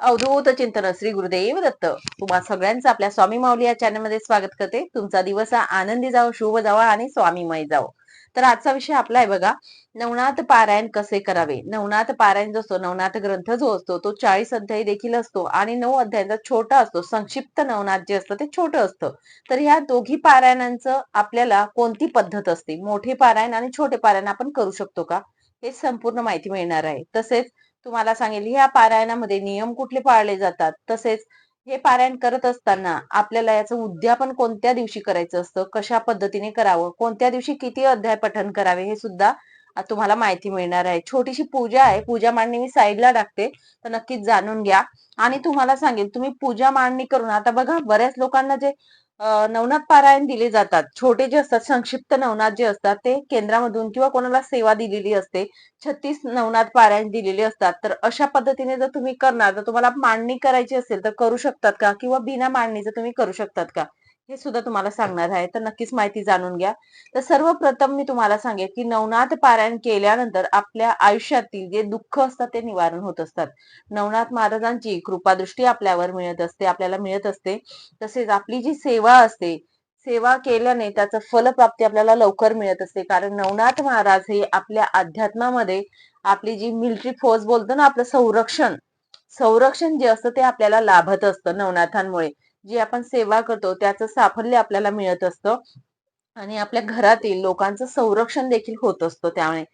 अवधूत चिंतन श्री गुरुदेव दत्त. तुम्हा सगळ्यांचं आपल्या स्वामी माऊली या चॅनलमध्ये स्वागत करते. तुमचा दिवस हा आनंदी जावो शुभ जावा आणि स्वामीमय जावो. तर आजचा विषय आपला आहे बघा नवनाथ पारायण कसे करावे? नवनाथ पारायण जो असतो नवनाथ ग्रंथ जो असतो तो चाळीस अध्यायी देखील असतो आणि नऊ अध्यायांचा छोटा असतो. संक्षिप्त नवनाथ जे असतं ते छोटं असतं. तर ह्या दोघी पारायणांचं आपल्याला कोणती पद्धत असते? मोठे पारायण आणि छोटे पारायण आपण करू शकतो का? हे संपूर्ण माहिती मिळणार आहे. तसेच तुम्हाला सांगेल ह्या पारायणामध्ये नियम कुठले पाळले जातात? तसेच हे पारायण करत असताना आपल्याला याचं उद्यापन कोणत्या दिवशी करायचं असतं? कशा पद्धतीने करावं? कोणत्या दिवशी किती अध्याय पठन करावे? हे सुद्धा तुम्हाला माहिती मिळणार आहे. छोटीशी पूजा आहे. पूजा मांडणी मी साईडला टाकते. तर नक्कीच जाणून घ्या. आणि तुम्हाला सांगेल तुम्ही पूजा मांडणी करून आता बघा बऱ्याच लोकांना जे नवनाथ पारायण दिले जातात. छोटे जे असतात संक्षिप्त नवनाथ जे असतात ते केंद्रामधून किंवा कोणाला सेवा दिलेली असते छत्तीस नवनाथ पारायण दिलेले असतात. तर अशा पद्धतीने जर तुम्ही करणार तर तुम्हाला मांडणी करायची असेल तर करू शकतात का? किंवा बिना मांडणीचं तुम्ही करू शकतात का? हे सुद्धा तुम्हाला सांगणार आहे. तर नक्कीच माहिती जाणून घ्या. तर सर्वप्रथम मी तुम्हाला सांगेन की नवनाथ पारायण केल्यानंतर आपल्या आयुष्यातील जे दुःख असतात ते निवारण होत असतात. नवनाथ महाराजांची कृपादृष्टी आपल्यावर मिळत असते आपल्याला मिळत असते. तसेच आपली जी सेवा असते सेवा केल्याने त्याचं फलप्राप्ती आपल्याला लवकर मिळत असते. कारण नवनाथ महाराज हे आपल्या अध्यात्मामध्ये आपली जी मिलिटरी फोर्स बोलतो ना आपलं संरक्षण संरक्षण जे असतं ते आपल्याला लाभत असतं नवनाथांमुळे. जी आपण सेवा करतो त्याचं साफल्य आपल्याला मिळत असतं. आणि आपल्या घरातील लोकांचं संरक्षण देखील होत असतं त्यामुळे.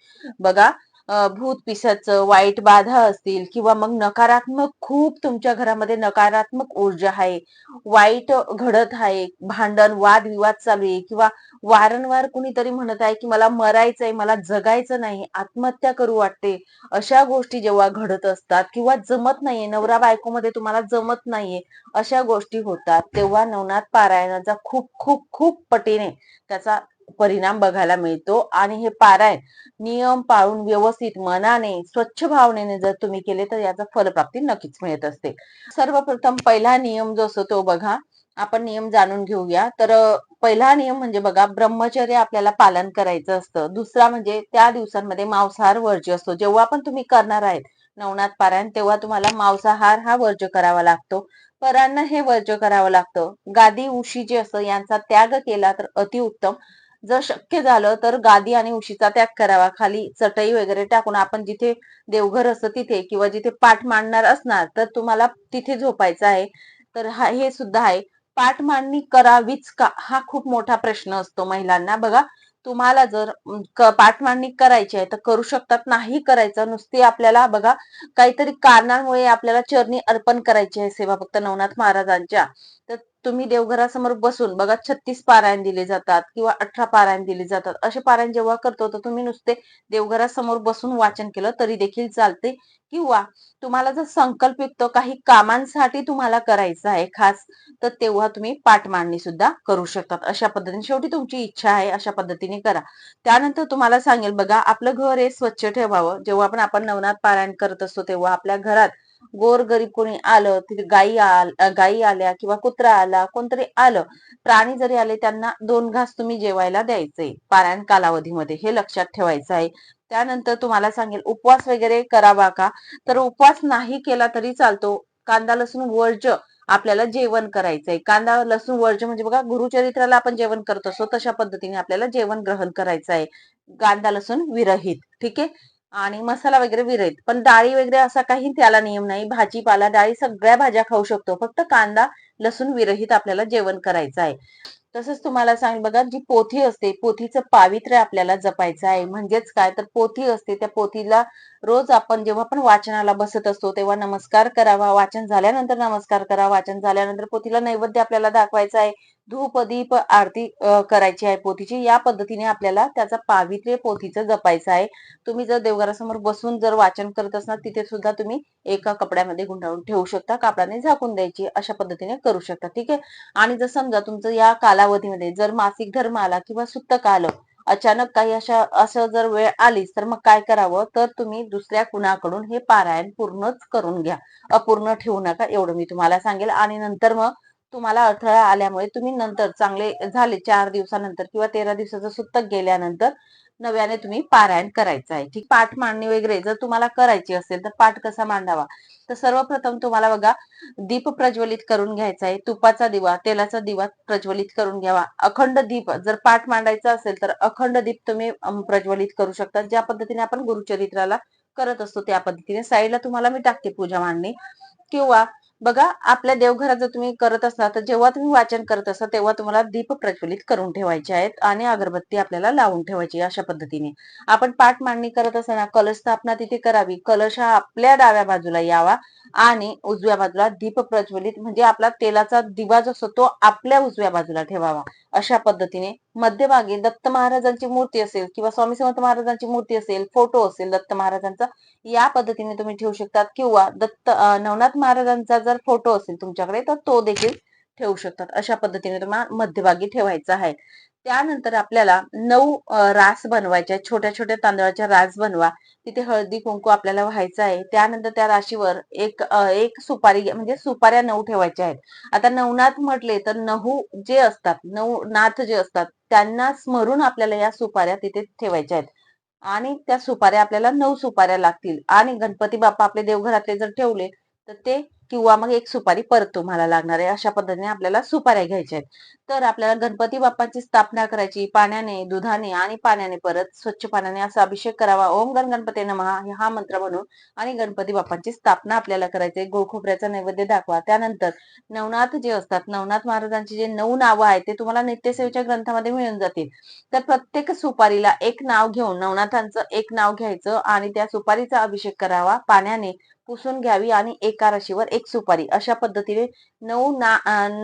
बघा भूत पिशाचं वाईट बाधा असतील किंवा मग नकारात्मक खूप तुमच्या घरामध्ये नकारात्मक ऊर्जा आहे वाईट घडत आहे भांडण वादविवाद चालू आहे किंवा वारंवार कुणीतरी म्हणत आहे की मला मरायचंय मला जगायचं नाही आत्महत्या करू वाटते अशा गोष्टी जेव्हा घडत असतात किंवा जमत नाहीये नवरा बायकोमध्ये तुम्हाला जमत नाहीये अशा गोष्टी होतात तेव्हा नवनाथ पारायणाचा खूप खूप खूप पटीने त्याचा परिणाम बघायला मिळतो. आणि हे पारायण नियम पाळून व्यवस्थित मनाने स्वच्छ भावनेने जर तुम्ही केले तर याचा फलप्राप्ती नक्कीच मिळत असते. सर्वप्रथम पहिला नियम जो असतो तो बघा. आपण नियम जाणून घेऊया. तर पहिला नियम म्हणजे बघा ब्रह्मचर्य आपल्याला पालन करायचं असतं. दुसरा म्हणजे त्या दिवसांमध्ये मांसाहार वर्ज्य असतो. जेव्हा पण तुम्ही करणार आहेत नवनाथ पारायण तेव्हा तुम्हाला मांसाहार हा वर्ज्य करावा लागतो. परांना हे वर्ज्य करावं लागतं. गादी उशी जे असतं यांचा त्याग केला तर अतिउत्तम. जर शक्य झालं तर गादी आणि उशीचा त्याग करावा. खाली चटई वगैरे टाकून आपण जिथे देवघर असतं तिथे किंवा जिथे पाठ मांडणार असणार तर तुम्हाला तिथे झोपायचं आहे. तर हा हे सुद्धा आहे. पाठ मांडणी करावीच का? हा खूप मोठा प्रश्न असतो महिलांना. बघा तुम्हाला जर पाठ मांडणी करायची आहे तर करू शकतात नाही करायचं नुसती आपल्याला बघा काहीतरी कारणांमुळे आपल्याला चरणी अर्पण करायची आहे सेवा फक्त नवनाथ महाराजांच्या. तर तुम्ही देवघरासमोर बसून बघा छत्तीस पारायण दिले जातात किंवा अठरा पारायण दिले जातात. असे पारायण जेव्हा करतो तर तुम्ही नुसते देवघरासमोर बसून वाचन केलं तरी देखील चालते. किंवा तुम्हाला जर संकल्प युक्त काही कामांसाठी तुम्हाला करायचं आहे खास तर तेव्हा तुम्ही पाठ मांडणी सुद्धा करू शकतात. अशा पद्धतीने शेवटी तुमची इच्छा आहे अशा पद्धतीने करा. त्यानंतर तुम्हाला सांगेल बघा आपलं घर हे स्वच्छ ठेवावं. जेव्हा पण आपण नवनाथ पारायण करत असतो तेव्हा आपल्या घरात गोर गरीब कोणी आलं तिथे गायी आल गायी आल्या किंवा कुत्रा आला कोणतरी आलं प्राणी जरी आले त्यांना दोन घास तुम्ही जेवायला द्यायचे. पारायण कालावधीमध्ये हे लक्षात ठेवायचं आहे. त्यानंतर तुम्हाला सांगेल उपवास वगैरे करावा का? तर उपवास नाही केला तरी चालतो. कांदा लसूण वर्ज आपल्याला जेवण करायचंय. कांदा लसूण वर्ज म्हणजे बघा गुरुचरित्राला आपण जेवण करत असतो तशा पद्धतीने आपल्याला जेवण ग्रहण करायचं आहे. कांदा लसूण विरहित ठीक आहे? आणि मसाला वगैरे विरहित पण डाळी वगैरे असा काही त्याला नियम नाही. भाजीपाला डाळी सगळ्या भाज्या खाऊ शकतो. फक्त कांदा लसूण विरहित आपल्याला जेवण करायचं आहे. तसंच तुम्हाला सांग बघा जी पोथी असते पोथीचं पावित्र्य आपल्याला जपायचं आहे. म्हणजेच काय? तर पोथी असते. त्या पोथीला रोज आपण जेव्हा पण वाचनाला बसत असतो तेव्हा नमस्कार करावा. वाचन झाल्यानंतर नमस्कार करा. वाचन झाल्यानंतर पोथीला नैवेद्य आपल्याला दाखवायचा आहे. धूप दीप आरती करायची आहे पोथीची. या पद्धतीने आपल्याला त्याचा पावित्र्य पोथीचं जपायचं आहे. तुम्ही जर देवघरासमोर बसून जर वाचन करत असणार तिथे सुद्धा तुम्ही एका कपड्यामध्ये गुंडाळून ठेवू शकता. कापडाने झाकून द्यायची अशा पद्धतीने करू शकता. ठीक आहे? आणि जर समजा तुमचं या कालावधीमध्ये जर मासिक धर्म आला किंवा सुत्तक आलं अचानक काही अशा असं जर वेळ आलीच तर मग काय करावं? तर तुम्ही दुसऱ्या कुणाकडून हे पारायण पूर्णच करून घ्या. अपूर्ण ठेवू नका एवढं मी तुम्हाला सांगेल. आणि नंतर मग तुम्हाला अडथळा आल्यामुळे तुम्ही नंतर चांगले झाले चार दिवसानंतर किंवा तेरा दिवसाचं सुत्तक गेल्यानंतर नव्याने तुम्ही पारायण करायचं आहे. ठीक पाठ मांडणी वगैरे जर तुम्हाला करायची असेल तर पाठ कसा मांडावा? तर सर्वप्रथम तुम्हाला बघा दीप प्रज्वलित करून घ्यायचा आहे. तुपाचा दिवा तेलाचा दिवा प्रज्वलित करून घ्यावा. अखंड दीप जर पाठ मांडायचा असेल तर अखंड दीप तुम्ही प्रज्वलित करू शकता. ज्या पद्धतीने आपण गुरुचरित्राला करत असतो त्या पद्धतीने. साईडला तुम्हाला मी टाकते पूजा मांडणी. किंवा बघा आपल्या देवघरात जर तुम्ही करत असता तर जेव्हा तुम्ही वाचन करत असता तेव्हा तुम्हाला दीप प्रज्वलित करून ठेवायचे आहेत आणि अगरबत्ती आपल्याला लावून ठेवायची अशा पद्धतीने. आपण पाठ मांडणी करत असताना कलश स्थापना तिथे करावी. कलश हा आपल्या डाव्या बाजूला यावा आणि उजव्या बाजूला दीप प्रज्वलित म्हणजे आपला तेलाचा दिवा जो असतो तो आपल्या उजव्या बाजूला ठेवावा. अशा पद्धतीने मध्यभागी दत्त महाराजांची मूर्ती असेल किंवा स्वामी समर्थ महाराजांची मूर्ती असेल फोटो असेल दत्त महाराजांचा या पद्धतीने तुम्ही ठेवू शकतात. किंवा दत्त नवनाथ महाराजांचा जर फोटो असेल तुमच्याकडे तर तो देखील ठेवू शकतात. अशा पद्धतीने तुम्हाला मध्यभागी ठेवायचा आहे. त्यानंतर आपल्याला नऊ रास बनवायच्या छोट्या छोट्या तांदळाच्या रास बनवा. तिथे हळदी कुंकू आपल्याला व्हायचं आहे. त्यानंतर त्या राशीवर एक एक सुपारी म्हणजे सुपाऱ्या नऊ ठेवायच्या आहेत. आता नवनाथ म्हटले तर नहू जे असतात नऊ नाथ जे असतात त्यांना स्मरून आपल्याला या सुपाऱ्या तिथे ठेवायच्या आहेत. आणि त्या सुपाऱ्या आपल्याला नऊ सुपाऱ्या लागतील. आणि गणपती बाप्पा आपले देवघरातले जर ठेवले तर ते किंवा मग एक सुपारी परत तुम्हाला लागणार आहे. अशा पद्धतीने आपल्याला सुपाऱ्या घ्यायच्या आहेत. तर आपल्याला गणपती बाप्पाची स्थापना करायची पाण्याने दुधाने आणि पाण्याने परत स्वच्छ पाण्याने असा अभिषेक करावा. ओम गण गणपती नमहा हा मंत्र म्हणून आणि गणपती बाप्पांची स्थापना आपल्याला करायची. गोखोबऱ्याचा नैवेद्य दाखवा. त्यानंतर नवनाथ जे असतात नवनाथ महाराजांची जे नऊ नावं आहेत ते तुम्हाला नित्यसेवेच्या ग्रंथामध्ये मिळून जातील. तर प्रत्येक सुपारीला एक नाव घेऊन नवनाथांचं एक नाव घ्यायचं आणि त्या सुपारीचा अभिषेक करावा. पाण्याने पुसून घ्यावी आणि एका राशीवर एक सुपारी. अशा पद्धतीने नऊ ना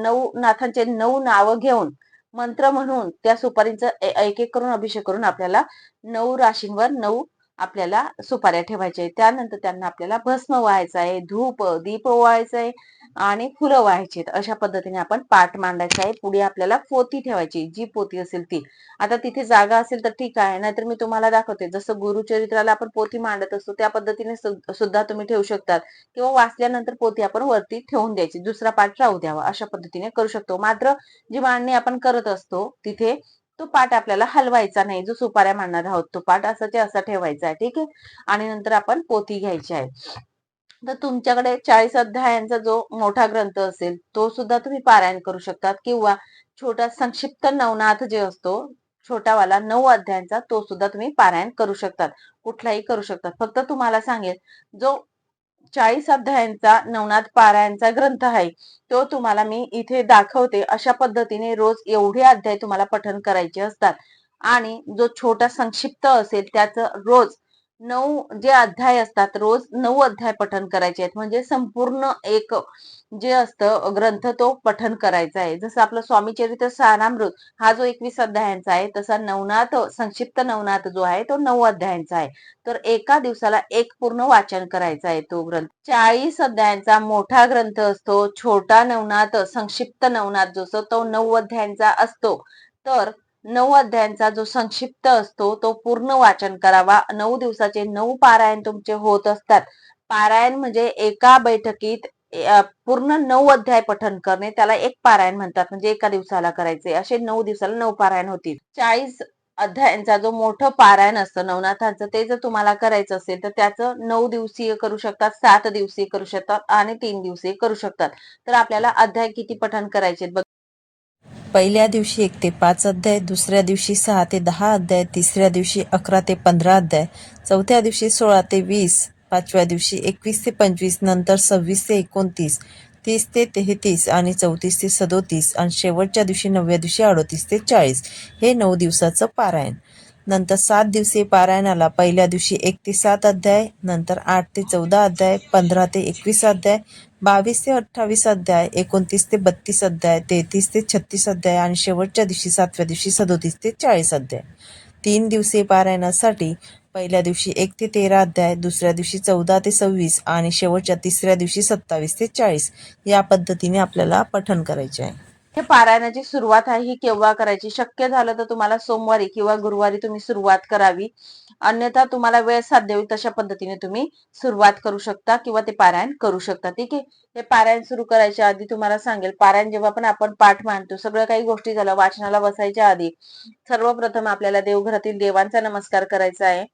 नऊ नाथांचे नऊ नावं घेऊन मंत्र म्हणून त्या सुपारींचा एक एक करून अभिषेक करून आपल्याला नऊ राशींवर नऊ आपल्याला सुपाऱ्या ठेवायच्या त्यानंतर त्यांना आपल्याला भस्म व्हायचं आहे धूप दीप व्हायचं आहे. आणि फुलं व्हायची अशा पद्धतीने आपण पाठ मांडायचा आहे. पुढे आपल्याला पोती ठेवायची जी पोती असेल ती. आता तिथे जागा असेल तर ठीक आहे. नाहीतर मी तुम्हाला दाखवते. जसं गुरुचरित्राला आपण पोती मांडत असतो त्या पद्धतीने सुद्धा तुम्ही ठेवू शकतात. किंवा वाचल्यानंतर पोती आपण वरती ठेवून द्यायची. दुसरा पाठ राहू द्यावा. अशा पद्धतीने करू शकतो. मात्र जी मांडणी आपण करत असतो तिथे तो पाठ आपल्याला हलवायचा नाही. जो सुपाऱ्या मांडणार आहोत तो पाठ असाचे असा ठेवायचा आहे. ठीक आहे? आणि नंतर आपण पोती घ्यायची आहे. तर तुमच्याकडे चाळीस अध्यायांचा जो मोठा ग्रंथ असेल तो सुद्धा तुम्ही पारायण करू शकतात. किंवा छोटा संक्षिप्त नवनाथ जे असतो छोटावाला नऊ अध्यायांचा तो सुद्धा तुम्ही पारायण करू शकतात. कुठलाही करू शकतात. फक्त तुम्हाला सांगेल जो चाळीस अध्यायांचा नवनाथ पारायणचा ग्रंथ आहे तो तुम्हाला मी इथे दाखवते. अशा पद्धतीने रोज एवढे अध्याय तुम्हाला पठन करायचे असतात. आणि जो छोटा संक्षिप्त असेल त्याचं रोज नऊ जे अध्याय असतात रोज नऊ अध्याय पठन करायचे आहेत. म्हणजे संपूर्ण एक जे असतं ग्रंथ तो पठन करायचा आहे. जसं आपलं स्वामी चरित्र सारामृत हा जो एकवीस अध्यायांचा आहे तसा नवनाथ संक्षिप्त नवनाथ जो आहे तो नऊ अध्यायांचा आहे. तर एका दिवसाला एक पूर्ण वाचन करायचा आहे तो ग्रंथ. चाळीस अध्यायांचा मोठा ग्रंथ असतो छोटा नवनाथ संक्षिप्त नवनाथ जो असतो तो नऊ अध्यायांचा असतो. तर नऊ अध्यायांचा जो संक्षिप्त असतो तो पूर्ण वाचन करावा. नऊ दिवसाचे नऊ पारायण तुमचे होत असतात. पारायण म्हणजे एका बैठकीत पूर्ण नऊ अध्याय पठन करणे. त्याला एक पारायण म्हणतात. म्हणजे एका दिवसाला करायचे. असे नऊ दिवसाला नऊ पारायण होतील. चाळीस अध्यायांचा जो मोठं पारायण असतं नवनाथांचं ते जर तुम्हाला करायचं असेल तर त्याचं नऊ दिवसीय करू शकतात सात दिवसीय करू शकतात आणि तीन दिवसीय करू शकतात. तर आपल्याला अध्याय किती पठन करायचे आहेत? बघ पहिल्या दिवशी एक ते पाच अध्याय दुसऱ्या दिवशी सहा ते दहा अध्याय तिसऱ्या दिवशी अकरा ते पंधरा अध्याय चौथ्या दिवशी सोळा ते वीस पाचव्या दिवशी एकवीस ते पंचवीस नंतर सव्वीस ते एकोणतीस तीस ते तेहतीस आणि चौतीस ते सदोतीस आणि शेवटच्या दिवशी नवव्या दिवशी अडोतीस ते चाळीस. हे नऊ दिवसाचं पारायण. नंतर सात दिवसीय पारायणाला पहिल्या दिवशी एक ते सात अध्याय नंतर आठ ते चौदा अध्याय पंधरा ते एकवीस अध्याय बावीस ते अठ्ठावीस अध्याय एकोणतीस ते बत्तीस अध्याय तेहतीस ते छत्तीस अध्याय आणि शेवटच्या दिवशी सातव्या दिवशी सदोतीस ते चाळीस अध्याय. तीन दिवसीय पारायणासाठी पहिल्या दिवशी एक ते तेरा अध्याय दुसऱ्या दिवशी चौदा ते सव्वीस आणि शेवटच्या तिसऱ्या दिवशी सत्तावीस ते चाळीस या पद्धतीने आपल्याला पठण करायचे आहे. हे पारायणाची सुरुवात आहे ही केव्हा करायची? शक्य झालं तर तुम्हाला सोमवारी किंवा गुरुवारी तुम्ही सुरुवात करावी. अन्यथा तुम्हाला वेळ साध्य होईल तशा पद्धतीने तुम्ही सुरुवात करू शकता किंवा ते पारायण करू शकता. ठीक आहे? हे पारायण सुरू करायच्या आधी तुम्हाला सांगेल पारायण जेव्हा पण आपण पाठ मांडतो सगळं काही गोष्टी झाल्या वाचनाला बसायच्या आधी सर्वप्रथम आपल्याला देवघरातील देवांचा नमस्कार करायचा आहे.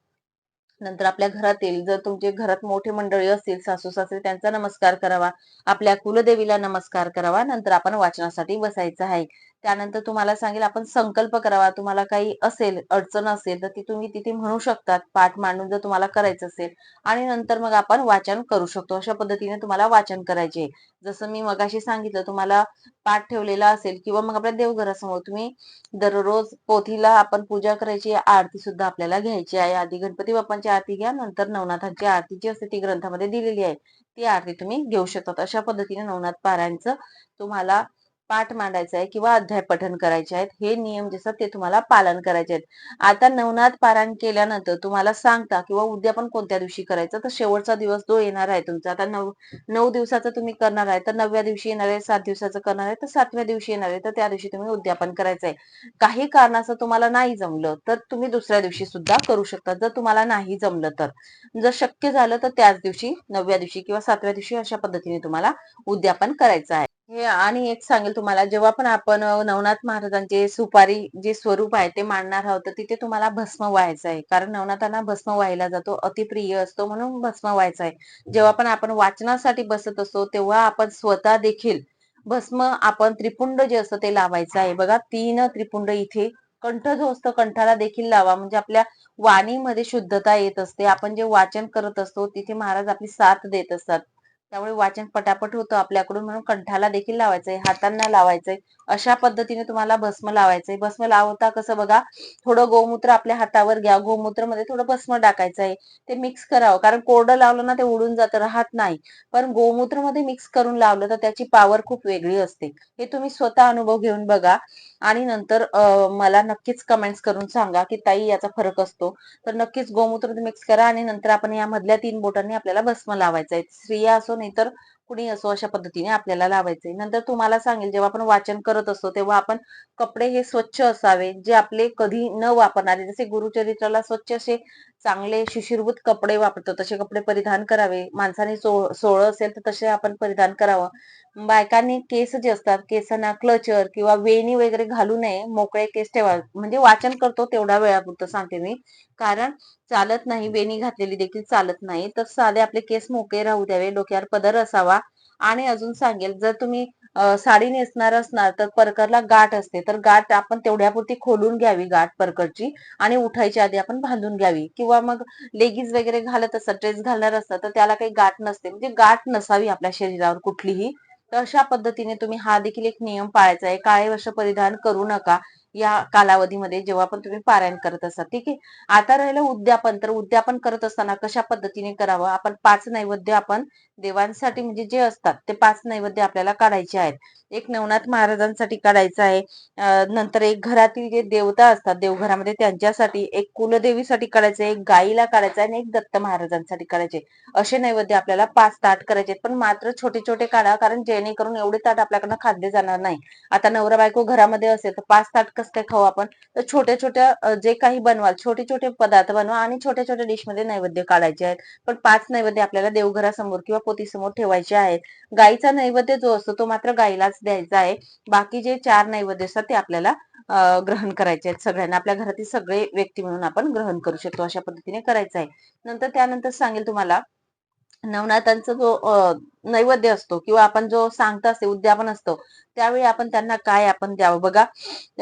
नंतर आपल्या घरातील जर तुमचे घरात मोठे मंडळी असतील सासू सासरे त्यांचा नमस्कार करावा. आपल्या कुलदेवीला नमस्कार करावा. नंतर आपण वाचनासाठी बसायचं आहे. त्यानंतर तुम्हाला सांगेल आपण संकल्प करावा. तुम्हाला काही असेल अडचण असेल तर ती तुम्ही तिथे म्हणू शकतात. पाठ मांडून जर तुम्हाला करायचं असेल आणि नंतर मग आपण वाचन करू शकतो. अशा पद्धतीने तुम्हाला वाचन करायचे जसं मी मगाशी सांगितलं तुम्हाला पाठ ठेवलेला असेल किंवा मग आपल्या देवघरासमोर तुम्ही दररोज पोथीला आपण पूजा करायची आरती सुद्धा आपल्याला घ्यायची आहे. आधी गणपती बाप्पांची आरती घ्या नंतर नवनाथांची आरती जी असते ती ग्रंथामध्ये दिलेली आहे ती आरती तुम्ही घेऊ शकतात. अशा पद्धतीने नवनाथ पारायणचं तुम्हाला पाठ मांडायचा आहे किंवा अध्याय पठन करायचे आहेत हे नियम जे असतात ते तुम्हाला पालन करायचे आहेत. आता नवनाथ पारायण केल्यानंतर तुम्हाला सांगता किंवा उद्यापन कोणत्या दिवशी करायचं? तर शेवटचा दिवस जो येणार आहे तुमचा आता नऊ नऊ दिवसाचं तुम्ही करणार आहे तर नवव्या दिवशी येणार आहे सात दिवसाचं करणार आहे तर सातव्या दिवशी येणार आहे तर त्या दिवशी तुम्ही उद्यापन करायचं आहे. काही कारणाचं तुम्हाला नाही जमलं तर तुम्ही दुसऱ्या दिवशी सुद्धा करू शकता जर तुम्हाला नाही जमलं तर. जर शक्य झालं तर त्याच दिवशी नवव्या दिवशी किंवा सातव्या दिवशी अशा पद्धतीने तुम्हाला उद्यापन करायचं आहे. हे आणि एक सांगेल तुम्हाला जेव्हा पण आपण नवनाथ महाराजांचे सुपारी जे स्वरूप आहे ते मांडणार आहोत तर तिथे तुम्हाला भस्म व्हायचं आहे. कारण नवनाथांना भस्म व्हायला जातो अतिप्रिय असतो म्हणून भस्म व्हायचं आहे. जेव्हा पण आपण वाचनासाठी बसत असतो तेव्हा आपण स्वतः देखील भस्म आपण त्रिपुंड जे असतं ते लावायचं आहे. बघा तीन त्रिपुंड इथे. कंठ जो असतो कंठाला देखील लावा. म्हणजे आपल्या वाणीमध्ये शुद्धता येत असते. आपण जे वाचन करत असतो तिथे महाराज आपली साथ देत असतात. त्यामुळे वाचन पटापट होतं आपल्याकडून म्हणून कंठाला देखील लावायचंय हातांना लावायचंय. अशा पद्धतीने तुम्हाला भस्म लावायचंय. भस्म लावता कसं बघा थोडं गोमूत्र आपल्या हातावर घ्या. गोमूत्रमध्ये थोडं भस्म टाकायचंय. ते मिक्स करावं. कारण कोरडं लावलं ना ते उडून जातं राहत नाही. पण गोमूत्रमध्ये मिक्स करून लावलं तर त्याची पॉवर खूप वेगळी असते. हे तुम्ही स्वतः अनुभव घेऊन बघा. आणि नंतर मला नक्कीच कमेंट्स करून सांगा की ताई याचा फरक असतो. तर नक्कीच गोमूत्र मिक्स करा आणि नंतर आपण या मधल्या तीन बोटांनी आपल्याला भस्म लावायचा आहे. स्त्रिया असो नाही तर कुणी असो अशा पद्धतीने आपल्याला लावायचे नंतर तुम्हाला सांगेल जेव्हा आपण वाचन करत असतो तेव्हा आपण कपडे हे स्वच्छ असावे जे आपले कधी न वापरणारे जसे गुरुचरित्राला स्वच्छ असे चांगले शिशिरभूत कपडे वापरतो तसे कपडे परिधान करावे. माणसाने सो- सोळं असेल तर तसे आपण परिधान करावं. बायकांनी केस जे असतात केसांना क्लचर किंवा वेणी वगैरे घालू नये मोकळे केस ठेवा म्हणजे वाचन करतो तेवढ्या वेळापुरतं सांगते मी. कारण चालत नाही वेणी घातलेली देखील चालत नाही तर साधे आपले केस मोकळे राहू द्यावे डोक्यावर पदर असावा आणि अजून सांगेल जर तुम्ही साडी नेसणार असणार तर परकरला गाठ असते. तर गाठ आपण तेवढ्यापुरती खोलून घ्यावी गाठ परकरची आणि उठायच्या आधी आपण बांधून घ्यावी. किंवा मग लेगीज वगैरे घालत असतात ड्रेस घालणार असतात तर त्याला काही गाठ नसते. म्हणजे गाठ नसावी आपल्या शरीरावर कुठलीही. तर अशा पद्धतीने तुम्ही हा देखील एक नियम पाळायचा आहे. काळे वर्ष परिधान करू नका या कालावधीमध्ये जेव्हा पण तुम्ही पारायण करत असता ठीक आहे? आता राहिलं उद्यापन. तर उद्यापन करत असताना कशा पद्धतीने करावं? आपण पाच नैवेद्य आपण देवांसाठी म्हणजे जे असतात ते पाच नैवेद्य आपल्याला काढायचे आहेत. एक नवनाथ महाराजांसाठी काढायचं आहे. नंतर एक घरातील जे देवता असतात देवघरामध्ये त्यांच्यासाठी एक कुलदेवीसाठी काढायचं एक गाईला काढायचं आहे आणि एक दत्त महाराजांसाठी काढायचे असे नैवेद्य आपल्याला पाच ताट करायचे आहेत. पण मात्र छोटे छोटे काढा कारण जेणेकरून एवढे ताट आपल्याकडनं खाद्य जाणार नाही. आता नवरा बायको घरामध्ये असेल तर पाच ताट कसं काय खाऊ आपण? तर छोट्या छोट्या जे काही बनवाल छोटे छोटे पदार्थ बनवा आणि छोट्या छोट्या डिशमध्ये नैवेद्य काढायचे आहेत. पण पाच नैवेद्य आपल्याला देवघरासमोर किंवा पोतीसमोर ठेवायचे आहेत. गायीचा नैवेद्य जो असतो तो मात्र गायीलाच द्यायचा आहे. बाकी जे चार नैवेद्य असतात ते आपल्याला ग्रहण करायचे आहेत सगळ्यांना. आपल्या घरातील सगळे व्यक्ती म्हणून आपण ग्रहण करू शकतो अशा पद्धतीने करायचं आहे. नंतर त्यानंतर सांगेल तुम्हाला नवनाथांचा जो नैवेद्य असतो किंवा आपण जो सांगता असते उद्यापन असतो त्यावेळी आपण त्यांना काय आपण द्यावं? बघा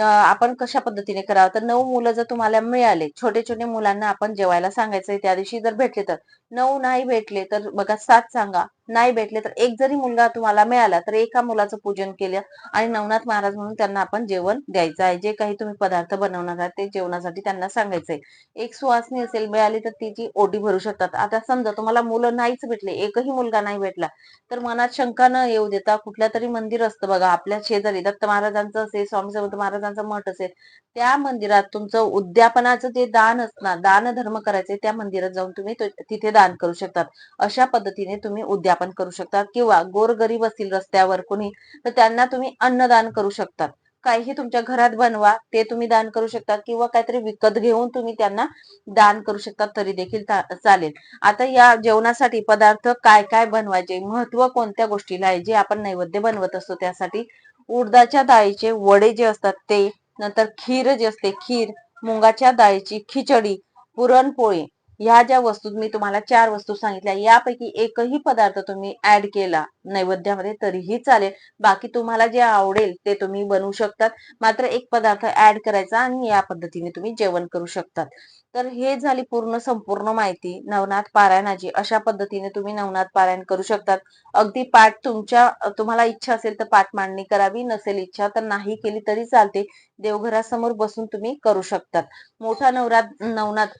आपण कशा पद्धतीने करावं? तर नऊ मुलं जर तुम्हाला मिळाले छोटे छोटे मुलांना आपण जेवायला सांगायचंय त्या दिवशी जर भेटले तर. नऊ नाही भेटले तर बघा सात सांगा. नाही भेटले तर एक जरी मुलगा तुम्हाला मिळाला तर एका मुलाचं पूजन केलं आणि नवनाथ महाराज म्हणून त्यांना आपण जेवण द्यायचं आहे. जे काही तुम्ही पदार्थ बनवणार आहात ते जेवणासाठी त्यांना सांगायचंय. एक सुवासनी असेल मिळाली तर तिची ओटी भरू शकतात. आता समजा तुम्हाला मुलं नाहीच भेटले एकही मुलगा नाही भेटला तर मनात शंका न येऊ देता कुठल्या तरी मंदिर असतं बघा आपल्या शेजारी दत्त महाराजांचं असेल स्वामी समर्थ महाराजांचं मठ असेल त्या मंदिरात तुमचं उद्यापनाचं जे दान असणार दान धर्म करायचे त्या मंदिरात जाऊन तुम्ही तिथे दान करू शकतात. अशा पद्धतीने तुम्ही उद्यापन करू शकतात किंवा गोरगरीब असतील रस्त्यावर कोणी तर त्यांना तुम्ही अन्नदान करू शकतात. काहीही तुमच्या घरात बनवा ते तुम्ही दान करू शकता किंवा काहीतरी विकत घेऊन तुम्ही त्यांना दान करू शकता तरी देखील चालेल. आता या जेवणासाठी पदार्थ काय काय बनवायचे? महत्त्व कोणत्या गोष्टीला आहे? जे आपण नैवेद्य बनवत असतो त्यासाठी उडदाच्या डाळीचे वडे जे असतात ते नंतर खीर जे असते खीर मुंगाच्या डाळीची खिचडी पुरणपोळी ह्या ज्या वस्तू मी तुम्हाला चार वस्तू सांगितल्या यापैकी एकही पदार्थ तुम्ही ऍड केला नैवेद्यामध्ये तरीही चालेल. बाकी तुम्हाला जे आवडेल ते तुम्ही बनवू शकतात. मात्र एक पदार्थ ऍड करायचा आणि या पद्धतीने तुम्ही जेवण करू शकतात. तर हे झाली पूर्ण संपूर्ण माहिती. नवनाथ पारायणाची अशा पद्धतीने तुम्ही नवनाथ पारायण करू शकतात. अगदी पाठ तुमच्या तुम्हाला इच्छा असेल तर पाठ मांडणी करावी नसेल इच्छा तर नाही केली तरी चालते. देवघरासमोर बसून तुम्ही करू शकतात. मोठा नवरात नवनाथ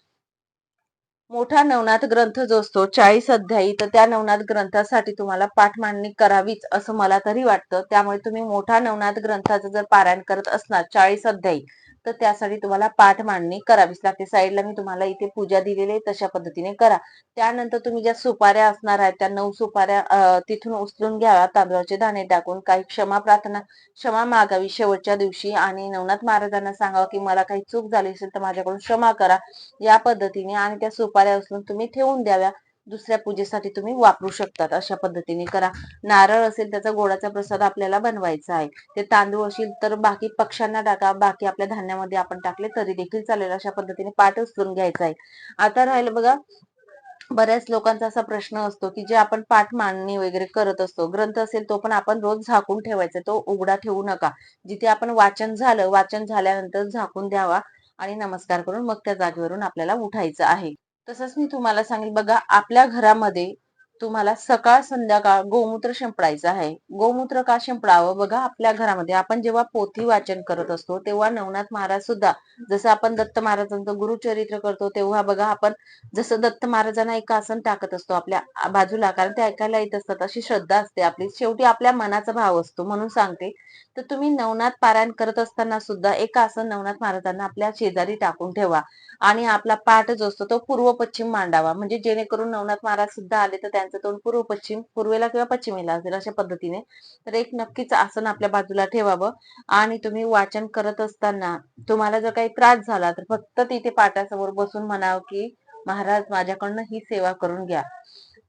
मोठा नवनाथ ग्रंथ जो असतो चाळीस अध्यायी तर त्या नवनाथ ग्रंथासाठी तुम्हाला पाठ मांडणी करावीच असं मला तरी वाटतं. त्यामुळे तुम्ही मोठा नवनाथ ग्रंथाचं जर पारायण करत असणार चाळीस अध्यायी तर त्यासाठी तुम्हाला पाठ मांडणी करावीच लागते. साईडला मी तुम्हाला इथे पूजा दिलेली आहे तशा पद्धतीने करा. त्यानंतर तुम्ही ज्या सुपाऱ्या असणार आहेत त्या नऊ सुपाऱ्या तिथून उचलून घ्याव्या तांदळाचे दाणे टाकून काही क्षमा प्रार्थना क्षमा मागावी शेवटच्या दिवशी. आणि नवनाथ महाराजांना सांगावं की मला काही चूक झाली असेल तर माझ्याकडून क्षमा करा. या पद्धतीने आणि त्या सुपाऱ्या उचलून तुम्ही ठेवून द्याव्या. दुसऱ्या पूजेसाठी तुम्ही वापरू शकतात. अशा पद्धतीने करा. नारळ असेल त्याचा गोडाचा प्रसाद आपल्याला बनवायचा आहे. ते तांदूळ असेल तर बाकी पक्ष्यांना टाका. बाकी आपल्या धान्यामध्ये आपण टाकले तरी देखील चालेल. अशा पद्धतीने पाठ उचलून घ्यायचा आहे. आता राहिलं बघा बऱ्याच लोकांचा असा प्रश्न असतो की जे आपण पाठ मांडणी वगैरे करत असतो ग्रंथ असेल तो पण आपण रोज झाकून ठेवायचा तो उघडा ठेवू नका. जिथे आपण वाचन झालं वाचन झाल्यानंतर झाकून द्यावा आणि नमस्कार करून मग त्या जागेवरून आपल्याला उठायचं आहे. तसंच मी तुम्हाला सांगेल बघा आपल्या घरामध्ये तुम्हाला सकाळ संध्याकाळ गोमूत्र शिंपडायचं आहे. गोमूत्र का शिंपडावं? बघा आपल्या घरामध्ये आपण जेव्हा पोथी वाचन करत असतो तेव्हा नवनाथ महाराज सुद्धा जसं आपण दत्त महाराजांचं गुरुचरित्र करतो तेव्हा बघा आपण जसं दत्त महाराजांना एक आसन टाकत असतो आपल्या बाजूला कारण ते ऐकायला येत असतात अशी श्रद्धा असते आपली. शेवटी आपल्या मनाचा भाव असतो म्हणून सांगते. तर तुम्ही नवनाथ पारायण करत असताना सुद्धा एक आसन नवनाथ महाराजांना आपल्या शेजारी टाकून ठेवा. आणि आपला पाठ जो असतो तो पूर्व पश्चिम मांडावा. म्हणजे जेणेकरून नवनाथ महाराज सुद्धा आले तर त्यांचं तोंड पूर्व पश्चिम पूर्वेला किंवा पश्चिमेला असेल अशा पद्धतीने. तर एक नक्कीच आसन आपल्या बाजूला ठेवावं. आणि तुम्ही वाचन करत असताना तुम्हाला जर काही त्रास झाला तर फक्त तिथे पाटासमोर बसून म्हणावं की महाराज माझ्याकडनं ही सेवा करून घ्या.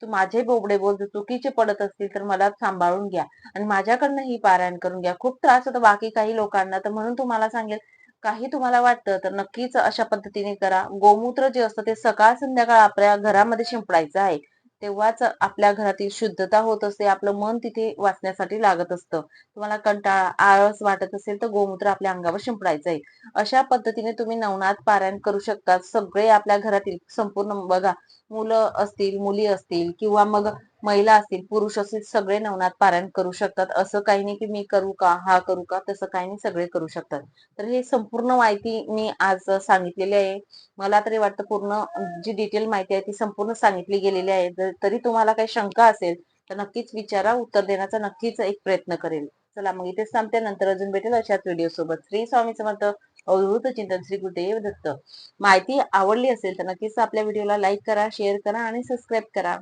माझे बोबडे बोल जर चुकीचे पडत असतील तर मला सांभाळून घ्या. आणि माझ्याकडनं ही पारायण करून घ्या. खूप त्रास होतो बाकी काही लोकांना. तर म्हणून तुम्हाला सांगेल काही तुम्हाला वाटतं तर नक्कीच अशा पद्धतीने करा. गोमूत्र जे असतं ते सकाळ संध्याकाळ आपल्या घरामध्ये शिंपडायचं आहे. तेव्हाच आपल्या घरातील शुद्धता होत असते. आपलं मन तिथे वाचण्यासाठी लागत असतं. तुम्हाला कंटाळा आळस वाटत असेल तर गोमूत्र आपल्या अंगावर शिंपडायचं आहे. अशा पद्धतीने तुम्ही नवनाथ पारायण करू शकता. सगळे आपल्या घरातील संपूर्ण बघा मुलं असतील मुली असतील किंवा मग महिला असतील पुरुष असतील सगळे नवनाथ पारायण करू शकतात. असं काही नाही की मी करू का हा करू का तसं काही नाही सगळे करू शकतात. तर हे संपूर्ण माहिती मी आज सांगितलेली आहे. मला तरी वाटतं पूर्ण जी डिटेल माहिती आहे ती संपूर्ण सांगितली गेलेली आहे. जर तरी तुम्हाला काही शंका असेल तर नक्कीच विचारा. उत्तर देण्याचा नक्कीच एक प्रयत्न करेल. चला मग इथेच थांबते. नंतर अजून भेटेल अशाच व्हिडिओ सोबत. श्री स्वामी समर्थ अवधूत चिंतन श्री गुरुदेव दत्त. माहिती आवडली असेल तर नक्कीच आपल्या व्हिडिओला लाईक करा शेअर करा आणि सबस्क्राईब करा.